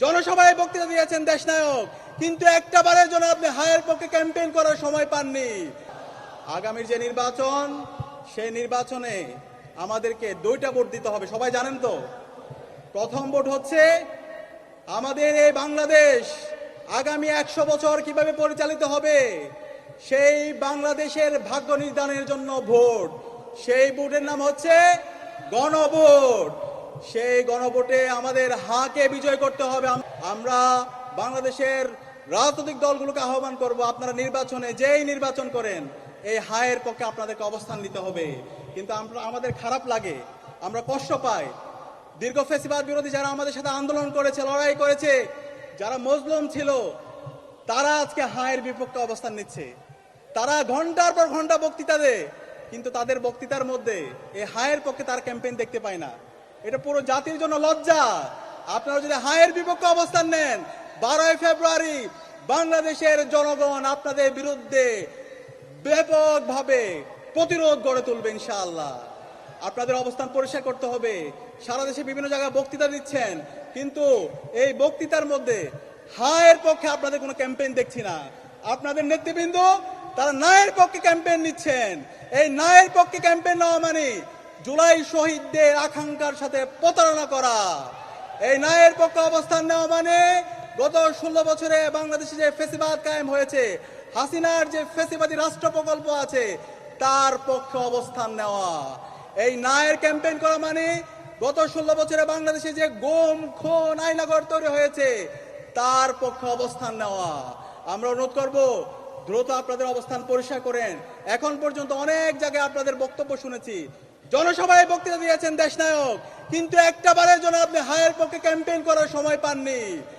জনসভায় বক্তৃতা দিয়েছেন দেশনায়ক। কিন্তু একটা বারের জন্য আপনি হায়ের পক্ষে ক্যাম্পেইন করার সময় পাননি। আগামীর যে নির্বাচন, সেই নির্বাচনে আমাদেরকে দুইটা ভোট দিতে হবে। সবাই জানেন তো? প্রথম ভোট হচ্ছে আমাদের এই বাংলাদেশ আগামী একশো বছর কীভাবে পরিচালিত হবে, সেই বাংলাদেশের ভাগ্য নির্ধারণের জন্য ভোট। সেই ভোটের নাম হচ্ছে গণভোট। সেই গণভোটে আমাদের হাকে বিজয় করতে হবে। আমরা বাংলাদেশের রাজনৈতিক দলগুলোকে আহ্বান করব, আপনারা নির্বাচনে যেই নির্বাচন করেন, এই হায়ের পক্ষে আপনাদেরকে অবস্থান নিতে হবে। কিন্তু আমরা আমাদের খারাপ লাগে, আমরা কষ্ট পাই। দীর্ঘ ফেসিবাদ বিরোধী যারা আমাদের সাথে আন্দোলন করেছে, লড়াই করেছে, যারা মজলুম ছিল, তারা আজকে হায়ের বিপক্ষে অবস্থান নিচ্ছে। তারা ঘণ্টার পর ঘণ্টা বক্তৃতা দেয়, কিন্তু তাদের বক্তৃতার মধ্যে এই হায়ের পক্ষে তার ক্যাম্পেইন দেখতে পায় না। এটা পুরো জাতির জন্য লজ্জা। আপনারা যদি হায়ের বিপক্ষে অবস্থান নেন, বারোই ফেব্রুয়ারি বাংলাদেশের জনগণ আপনাদের বিরুদ্ধে ব্যাপকভাবে প্রতিরোধ গড়ে তুলবে ইনশাআল্লাহ। আপনাদের অবস্থান পরিষ্কার করতে হবে। সারা দেশে বিভিন্ন জায়গায় বক্তৃতা দিচ্ছেন, কিন্তু এই বক্তৃতার মধ্যে হায়ের পক্ষে আপনাদের কোনো ক্যাম্পেইন দেখছি না। আপনাদের নেতৃবৃন্দ, তারা নায়ের পক্ষে ক্যাম্পেইন নিচ্ছেন। এই নায়ের পক্ষে ক্যাম্পেইন নেওয়া মানে জুলাই শহীদদের আকাঙ্ক্ষার সাথে প্রতারণা করা। এই নায়ের পক্ষে অবস্থান নেওয়া মানে গত ষোলো বছরে বাংলাদেশে যে ফেসিবাদ কায়েম হয়েছে, হাসিনার যে ফেসিবাদী রাষ্ট্র প্রকল্প আছে, তার পক্ষে অবস্থান নেওয়া। এই নায়ের ক্যাম্পেইন করা মানে গত ষোলো বছরে বাংলাদেশে যে গোম, খুন, আইনাগর তৈরি হয়েছে, তার পক্ষে অবস্থান নেওয়া। আমরা অনুরোধ করব, দ্রুত আপনাদের অবস্থান পরিষ্কার করেন। এখন পর্যন্ত অনেক জায়গায় আপনাদের বক্তব্য শুনেছি। জনসভায় বক্তৃতা দিয়েছেন দেশনায়ক। কিন্তু একটা বারের জন্য আপনি হায়ের পক্ষে ক্যাম্পেইন করার সময় পাননি।